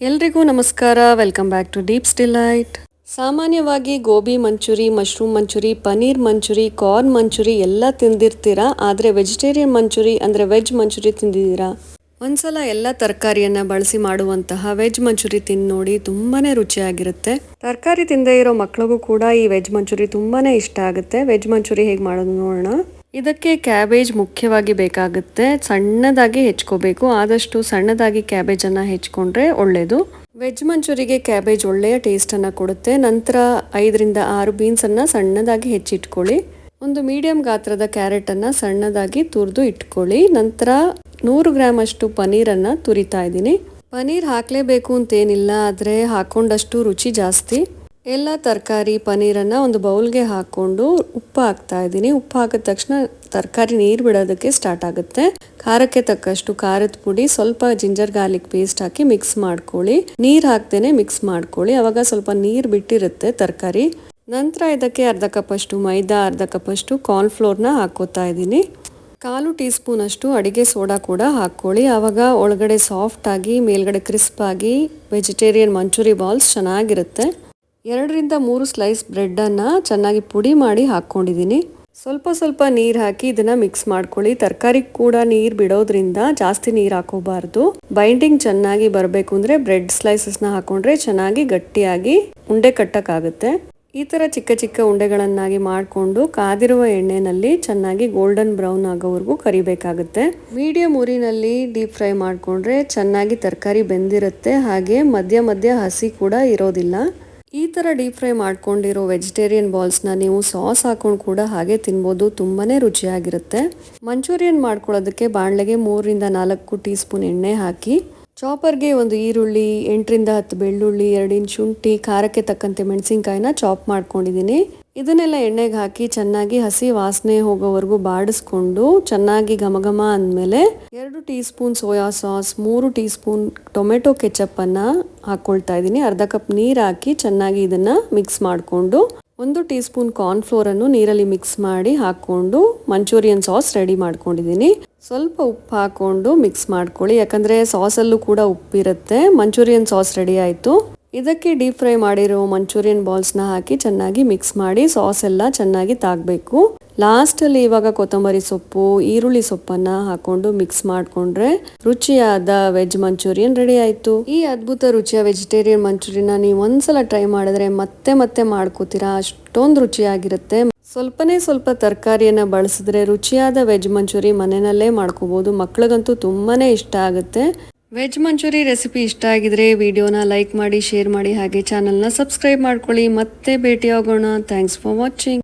ಎಲ್ರಿಗೂ ನಮಸ್ಕಾರ. Welcome back to Deep Delight ಸಾಮಾನ್ಯವಾಗಿ ಗೋಬಿ ಮಂಚೂರಿ ಮಶ್ರೂಮ್ ಮಂಚೂರಿ, ಪನೀರ್ ಮಂಚೂರಿ ಕಾರ್ನ್ ಮಂಚೂರಿ ಎಲ್ಲ ತಿಂದಿರ್ತೀರಾ? ಆದರೆ ವೆಜಿಟೇರಿಯನ್ ಮಂಚೂರಿ ಅಂದರೆ ವೆಜ್ ಮಂಚೂರಿ ತಿಂದಿದ್ದೀರಾ? ಒಂದ್ಸಲ ಎಲ್ಲ ತರಕಾರಿಯನ್ನ ಬಳಸಿ ಮಾಡುವಂತಹ ವೆಜ್ ಮಂಚೂರಿ ತಿಂದು ನೋಡಿ ತುಂಬಾನೇ ರುಚಿಯಾಗಿರುತ್ತೆ. ತರಕಾರಿ ತಿಂದೇ ಇರೋ ಮಕ್ಳಿಗೂ ಕೂಡ ಈ ವೆಜ್ ಮಂಚೂರಿ ತುಂಬಾನೇ ಇಷ್ಟ ಆಗುತ್ತೆ. ವೆಜ್ ಮಂಚೂರಿ ಹೇಗೆ ಮಾಡೋದು ನೋಡೋಣ. ಇದಕ್ಕೆ ಕ್ಯಾಬೇಜ್ ಮುಖ್ಯವಾಗಿ ಬೇಕಾಗುತ್ತೆ. ಸಣ್ಣದಾಗಿ ಹೆಚ್ಕೋಬೇಕು. ಆದಷ್ಟು ಸಣ್ಣದಾಗಿ ಕ್ಯಾಬೇಜನ್ನು ಹೆಚ್ಕೊಂಡ್ರೆ ಒಳ್ಳೆಯದು ವೆಜ್ ಮಂಚೂರಿಗೆ ಕ್ಯಾಬೇಜ್ ಒಳ್ಳೆಯ ಟೇಸ್ಟನ್ನು ಕೊಡುತ್ತೆ. ನಂತರ ಐದರಿಂದ ಆರು ಬೀನ್ಸನ್ನು ಸಣ್ಣದಾಗಿ ಹೆಚ್ಚಿಟ್ಕೊಳ್ಳಿ. ಒಂದು ಮೀಡಿಯಂ ಗಾತ್ರದ ಕ್ಯಾರೆಟನ್ನು ಸಣ್ಣದಾಗಿ ತುರಿದು ಇಟ್ಕೊಳ್ಳಿ. ನಂತರ ನೂರು ಗ್ರಾಮ್ ಅಷ್ಟು ಪನೀರನ್ನು ತುರಿತಾ ಇದ್ದೀನಿ. ಪನೀರ್ ಹಾಕಲೇಬೇಕು ಅಂತೇನಿಲ್ಲ, ಆದರೆ ಹಾಕೊಂಡಷ್ಟು ರುಚಿ ಜಾಸ್ತಿ. ಎಲ್ಲ ತರಕಾರಿ ಪನ್ನೀರನ್ನು ಒಂದು ಬೌಲ್ಗೆ ಹಾಕ್ಕೊಂಡು ಉಪ್ಪು ಹಾಕ್ತಾ ಇದ್ದೀನಿ. ಉಪ್ಪು ಹಾಕಿದ ತಕ್ಷಣ ತರಕಾರಿ ನೀರು ಬಿಡೋದಕ್ಕೆ ಸ್ಟಾರ್ಟ್ ಆಗುತ್ತೆ. ಖಾರಕ್ಕೆ ತಕ್ಕಷ್ಟು ಖಾರದ ಪುಡಿ, ಸ್ವಲ್ಪ ಜಿಂಜರ್ ಗಾರ್ಲಿಕ್ ಪೇಸ್ಟ್ ಹಾಕಿ ಮಿಕ್ಸ್ ಮಾಡ್ಕೊಳ್ಳಿ. ನೀರು ಹಾಕ್ದೇನೆ ಮಿಕ್ಸ್ ಮಾಡ್ಕೊಳ್ಳಿ. ಅವಾಗ ಸ್ವಲ್ಪ ನೀರು ಬಿಟ್ಟಿರುತ್ತೆ ತರಕಾರಿ. ನಂತರ ಇದಕ್ಕೆ ಅರ್ಧ ಕಪ್ಪಷ್ಟು ಮೈದಾ, ಅರ್ಧ ಕಪ್ಪಷ್ಟು ಕಾರ್ನ್ಫ್ಲೋರ್ನ ಹಾಕೋತಾ ಇದ್ದೀನಿ. ಕಾಲು ಟೀ ಸ್ಪೂನ್ ಅಷ್ಟು ಅಡಿಗೆ ಸೋಡಾ ಕೂಡ ಹಾಕ್ಕೊಳ್ಳಿ. ಆವಾಗ ಒಳಗಡೆ ಸಾಫ್ಟ್ ಆಗಿ, ಮೇಲ್ಗಡೆ ಕ್ರಿಸ್ಪ್ ಆಗಿ ವೆಜಿಟೇರಿಯನ್ ಮಂಚೂರಿ ಬಾಲ್ಸ್ ಚೆನ್ನಾಗಿರುತ್ತೆ. ಎರಡರಿಂದ ಮೂರು ಸ್ಲೈಸ್ ಬ್ರೆಡ್ಡನ್ನು ಚೆನ್ನಾಗಿ ಪುಡಿ ಮಾಡಿ ಹಾಕ್ಕೊಂಡಿದ್ದೀನಿ. ಸ್ವಲ್ಪ ಸ್ವಲ್ಪ ನೀರು ಹಾಕಿ ಇದನ್ನು ಮಿಕ್ಸ್ ಮಾಡ್ಕೊಳ್ಳಿ. ತರಕಾರಿ ಕೂಡ ನೀರು ಬಿಡೋದ್ರಿಂದ ಜಾಸ್ತಿ ನೀರು ಹಾಕೋಬಾರ್ದು. ಬೈಂಡಿಂಗ್ ಚೆನ್ನಾಗಿ ಬರಬೇಕು ಅಂದರೆ ಬ್ರೆಡ್ ಸ್ಲೈಸಸ್ನ ಹಾಕೊಂಡ್ರೆ ಚೆನ್ನಾಗಿ ಗಟ್ಟಿಯಾಗಿ ಉಂಡೆ ಕಟ್ಟಕ್ಕಾಗುತ್ತೆ. ಈ ಥರ ಚಿಕ್ಕ ಚಿಕ್ಕ ಉಂಡೆಗಳನ್ನಾಗಿ ಮಾಡಿಕೊಂಡು ಕಾದಿರುವ ಎಣ್ಣೆನಲ್ಲಿ ಚೆನ್ನಾಗಿ ಗೋಲ್ಡನ್ ಬ್ರೌನ್ ಆಗೋವರೆಗೂ ಕರಿಬೇಕಾಗುತ್ತೆ. ಮೀಡಿಯಂ ಊರಿನಲ್ಲಿ ಡೀಪ್ ಫ್ರೈ ಮಾಡಿಕೊಂಡ್ರೆ ಚೆನ್ನಾಗಿ ತರಕಾರಿ ಬೆಂದಿರುತ್ತೆ. ಹಾಗೆ ಮಧ್ಯ ಮಧ್ಯ ಹಸಿ ಕೂಡ ಇರೋದಿಲ್ಲ. ಈ ಥರ ಡೀಪ್ ಫ್ರೈ ಮಾಡ್ಕೊಂಡಿರೋ ವೆಜಿಟೇರಿಯನ್ ಬಾಲ್ಸ್ನ ನೀವು ಸಾಸ್ ಹಾಕೊಂಡು ಕೂಡ ಹಾಗೆ ತಿನ್ಬೋದು. ತುಂಬಾ ರುಚಿಯಾಗಿರುತ್ತೆ. ಮಂಚೂರಿಯನ್ ಮಾಡ್ಕೊಳ್ಳೋದಕ್ಕೆ ಬಾಣಲೆಗೆ ಮೂರರಿಂದ ನಾಲ್ಕು ಟೀ ಸ್ಪೂನ್ ಎಣ್ಣೆ ಹಾಕಿ ಚಾಪರ್ಗೆ ಒಂದು ಈರುಳ್ಳಿ, ಎಂಟರಿಂದ ಹತ್ತು ಬೆಳ್ಳುಳ್ಳಿ, ಎರಡು ಇಂಚ್ ಶುಂಠಿ, ಖಾರಕ್ಕೆ ತಕ್ಕಂತೆ ಮೆಣಸಿನ್ಕಾಯಿನ ಚಾಪ್ ಮಾಡ್ಕೊಂಡಿದ್ದೀನಿ. ಇದನ್ನೆಲ್ಲ ಎಣ್ಣೆಗೆ ಹಾಕಿ ಚೆನ್ನಾಗಿ ಹಸಿ ವಾಸನೆ ಹೋಗೋವರೆಗೂ ಬಾಡಿಸ್ಕೊಂಡು ಚೆನ್ನಾಗಿ ಘಮಘಮ ಅಂದಮೇಲೆ ಎರಡು ಟೀ ಸ್ಪೂನ್ ಸೋಯಾ ಸಾಸ್, ಮೂರು ಟೀ ಸ್ಪೂನ್ ಟೊಮೆಟೊ ಕೆಚಪ್ಪನ್ನು ಹಾಕ್ಕೊಳ್ತಾ ಇದ್ದೀನಿ. ಅರ್ಧ ಕಪ್ ನೀರು ಹಾಕಿ ಚೆನ್ನಾಗಿ ಇದನ್ನು ಮಿಕ್ಸ್ ಮಾಡಿಕೊಂಡು ಒಂದು ಟೀ ಸ್ಪೂನ್ ಕಾರ್ನ್ಫ್ಲೋರನ್ನು ನೀರಲ್ಲಿ ಮಿಕ್ಸ್ ಮಾಡಿ ಹಾಕ್ಕೊಂಡು ಮಂಚೂರಿಯನ್ ಸಾಸ್ ರೆಡಿ ಮಾಡ್ಕೊಂಡಿದ್ದೀನಿ. ಸ್ವಲ್ಪ ಉಪ್ಪು ಹಾಕ್ಕೊಂಡು ಮಿಕ್ಸ್ ಮಾಡ್ಕೊಳ್ಳಿ. ಯಾಕಂದರೆ ಸಾಸಲ್ಲೂ ಕೂಡ ಉಪ್ಪಿರುತ್ತೆ. ಮಂಚೂರಿಯನ್ ಸಾಸ್ ರೆಡಿ ಆಯಿತು. ಇದಕ್ಕೆ ಡೀಪ್ ಫ್ರೈ ಮಾಡಿರೋ ಮಂಚೂರಿಯನ್ ಬಾಲ್ಸ್ನ ಹಾಕಿ ಚೆನ್ನಾಗಿ ಮಿಕ್ಸ್ ಮಾಡಿ ಸಾಸ್ ಎಲ್ಲ ಚೆನ್ನಾಗಿ ತಾಗಬೇಕು. ಲಾಸ್ಟಲ್ಲಿ ಇವಾಗ ಕೊತ್ತಂಬರಿ ಸೊಪ್ಪು, ಈರುಳ್ಳಿ ಸೊಪ್ಪನ್ನ ಹಾಕೊಂಡು ಮಿಕ್ಸ್ ಮಾಡಿಕೊಂಡ್ರೆ ರುಚಿಯಾದ ವೆಜ್ ಮಂಚೂರಿಯನ್ ರೆಡಿ ಆಯಿತು. ಈ ಅದ್ಭುತ ರುಚಿಯ ವೆಜಿಟೇರಿಯನ್ ಮಂಚೂರಿಯನ್ನ ನೀವು ಒಂದ್ಸಲ ಟ್ರೈ ಮಾಡಿದ್ರೆ ಮತ್ತೆ ಮತ್ತೆ ಮಾಡ್ಕೋತೀರಾ, ಅಷ್ಟೊಂದು ರುಚಿಯಾಗಿರುತ್ತೆ. ಸ್ವಲ್ಪನೇ ಸ್ವಲ್ಪ ತರಕಾರಿಯನ್ನ ಬಳಸಿದ್ರೆ ರುಚಿಯಾದ ವೆಜ್ ಮಂಚೂರಿ ಮನೆಯಲ್ಲೇ ಮಾಡ್ಕೋಬಹುದು ಮಕ್ಳಿಗಂತೂ ತುಂಬಾನೇ ಇಷ್ಟ ಆಗುತ್ತೆ. ವೆಜ್ ಮಂಚೂರಿ ರೆಸಿಪಿ ಇಷ್ಟ ಆಗಿದ್ರೆ ವಿಡಿಯೋನ ಲೈಕ್ ಮಾಡಿ, ಶೇರ್ ಮಾಡಿ ಹಾಗೆ ಚಾನಲ್ನ ಸಬ್ಸ್ಕ್ರೈಬ್ ಮಾಡ್ಕೊಳ್ಳಿ. ಮತ್ತೆ ಭೇಟಿಯಾಗೋಣ. Thanks for watching